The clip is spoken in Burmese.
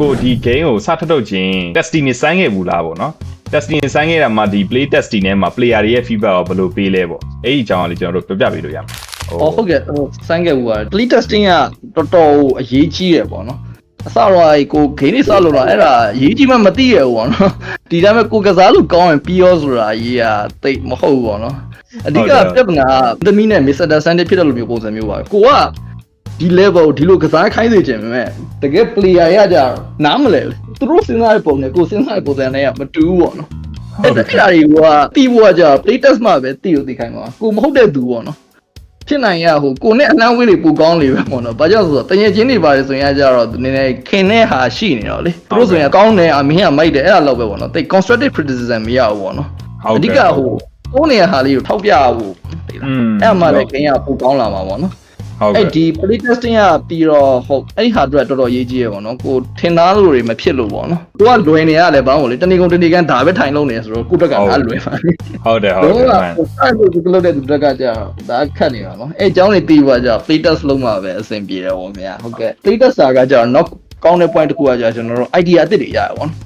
ကိုဒီ game ကိုစထုတ်ထုတ်ခြင်း testing နဲ့ဆိုင်းခဲ့ဘူးလားပေါ့နော် testing နဲ့ဆိုင်းခဲ့တာမှဒီ play testing နဲ့မှာ player တွေရဲ့ feedback ကိုဘယ်လိုပေးလဲပေါ့အဲ့ဒီအကြောင်းကလေးကျွန်တော်တို့ပြောပြပေးလို့ရမှာအော်ဟုတ်ကဲ့ဟိုစိုင်းခဲ့ဘူးက play testing ကတော်တော်အရေးကြီးတယ်ပေါ့နော်အစတော့အဲ့ကိုဂိမ်းလေးစလို့တော့အဲ့ဒါအရေးကြီးမှမသိရဘူးပေါ့နော်ဒီတိုင်းမဲ့ကိုကစားလို့ကောင်းရင်ပြီးရောဆိုတာရေးရတိတ်မဟုတ်ဘူးပေါ့နော်အဓိကပြဿနာသမီးနဲ့ misunderstanding ဖြစ်တဲ့လိုမျိုးပုံစံမျိုးပါကိုက ဒီ level ဒီလိုကစားခိုင်းစေခြင်းပဲတကယ် player ရကြတော့နားမလဲလေသူတို့စဉ်းစားတဲ့ပုံနဲ့ကိုစဉ်းစားတဲ့ပုံစံနဲ့ကမတူဘူးပေါ့နော်အဲ့ဒါအဲ့ဒါတွေကတီးဖို့ကကြာ play test မှာပဲတီးလို့တီးခိုင်းမှာကိုမဟုတ်တဲ့သူပေါ့နော်ဖြစ်နိုင်ရဟိုကိုနဲ့အနှမ်းဝေးတွေပူကောင်းလေပဲပေါ့နော်။ဘာကြောင့်ဆိုတော့တငယ်ချင်းတွေပါတယ်ဆိုရင်ကြတော့နည်းနည်းခင်တဲ့ဟာရှိနေတော့လေ။သူတို့ဆိုရင်ကောင်းတယ်အမင်းကမိုက်တယ်အဲ့ဒါလောက်ပဲပေါ့နော်။တိတ် constructive criticism မရဘူးပေါ့နော်။အဓိကဟိုကိုယ်နေရာဟာလေးကိုထောက်ပြဖို့သိလားอืม။အဲ့မှလည်းခင်ကပူကောင်းလာမှာပေါ့နော်ဟုတ်။ အဲ့ကဲ့ဒီ play testing ကပြီးတော့ဟုတ်အဲ့ဒီဟာအတွက်တော်တော်ရေးကြီးရပေါ့နော်။ကိုထင်သားလို့တွေမဖြစ်လို့ပေါ့နော်။ကိုကလွယ်နေရတယ်ဘာလို့လဲတဏီကုံတဏီကန်ဒါပဲထိုင်လုံးနေဆိုတော့ကိုယ့်ဘက်ကဒါလွယ်ပါလေ။ဟုတ်တယ်ဟုတ်လုံးတယ်ဝမှန်အဲ့လိုဒီလိုတဲ့သူတက်ကကြာဒါခတ်နေတာနော်အဲအကြောင်းတွေတီးပါကြာ play test လုံးမှာပဲအဆင်ပြေတယ်ဗောဗျာဟုတ်ကဲ့ play test စာကကြာ knock ကောင်းတဲ့ point တစ်ခုကကြာကျွန်တော်တို့ idea အသစ်တွေရရပါဘောနော်